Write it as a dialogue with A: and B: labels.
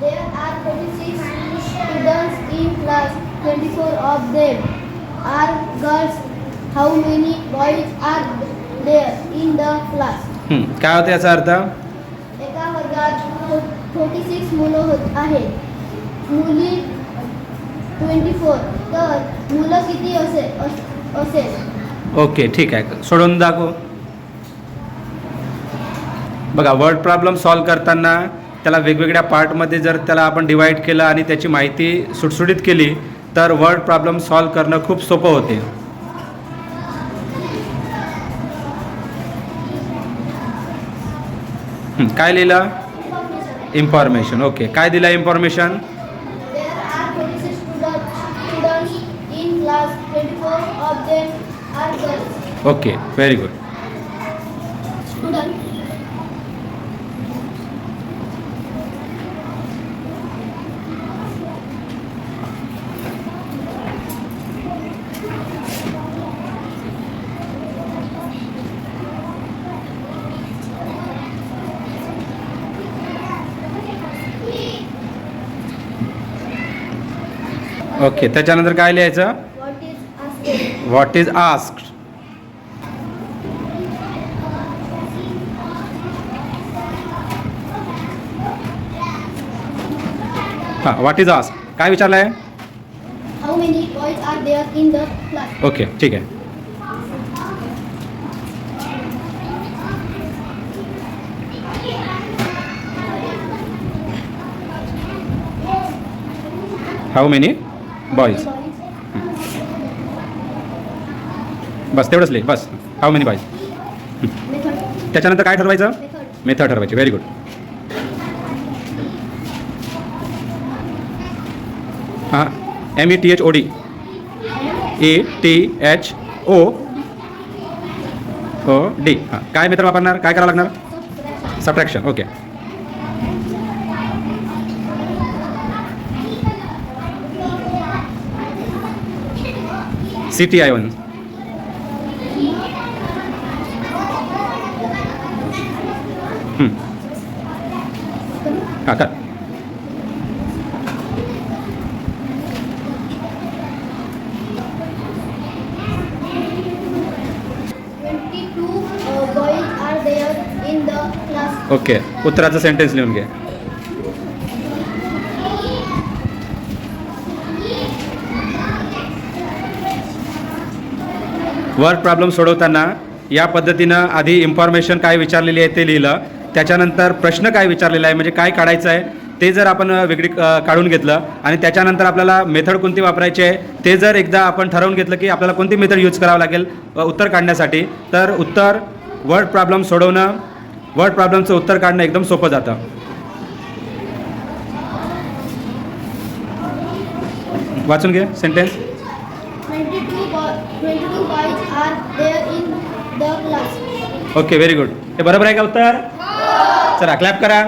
A: There are 46 students in class. 24 of them are girls. How many boys are there in the class?
B: हं, काय होतं याचा अर्थ?
A: एका वर्गात फोर्टी सिक्स मुलं होत आहेत. मुली ट्वेंटी फोर तर मुलं किती असे अस- असेल?
B: ओके ठीक आहे. सोडून दाखव. बघा वर्ड प्रॉब्लेम सॉल्व करताना त्याला वेगवेगळ्या पार्टमध्ये जर त्याला आपण डिवाईड केलं आणि त्याची माहिती सुटसुटीत केली तर वर्ड प्रॉब्लेम सॉल्व करणं खूप सोपं होते. काय लिहिलं? इन्फॉर्मेशन ओके काय दिलं information
A: There are 46 students, students in class. 24 of them are girls.
B: Okay very good
A: Student.
B: Okay त्याच्यानंतर काय लिहायचं? व्हॉट इज आस्क्ड हां व्हॉट इज आस्क काय विचारलं आहे? ओके ठीक आहे. हाऊ मेनी बॉईज बस तेवढंच लिह बस. How many boys. त्याच्यानंतर काय ठरवायचं. मेथड. ठरवायची. व्हेरी गुड हां. M E T H O D A T H O O D हां. काय मेथड वापरणार? काय करावं लागणार. Subtraction okay
A: there in the class.
B: Okay उत्तराचं sentence लिहून घे. वर्क प्रॉब्लेम सोडवताना या पद्धतीनं आधी इन्फॉर्मेशन काय विचारलेली आहे ते लिहिलं. त्याच्यानंतर प्रश्न काय विचारलेला आहे म्हणजे काय काढायचं आहे ते जर आपण वेगळी काढून घेतलं आणि त्याच्यानंतर आपल्याला मेथड कोणती वापरायची आहे ते जर एकदा आपण ठरवून घेतलं की आपल्याला कोणती मेथड यूज करावं लागेल उत्तर काढण्यासाठी तर उत्तर वर्ड प्रॉब्लेम सोडवणं वर्ड प्रॉब्लेमचं उत्तर काढणं एकदम सोपं जातं. वाचून घे sentence
A: Twenty-two boy, twenty-two boys are there in the class.
B: Okay very good हे बरोबर आहे का उत्तर? चला क्लॅप करा.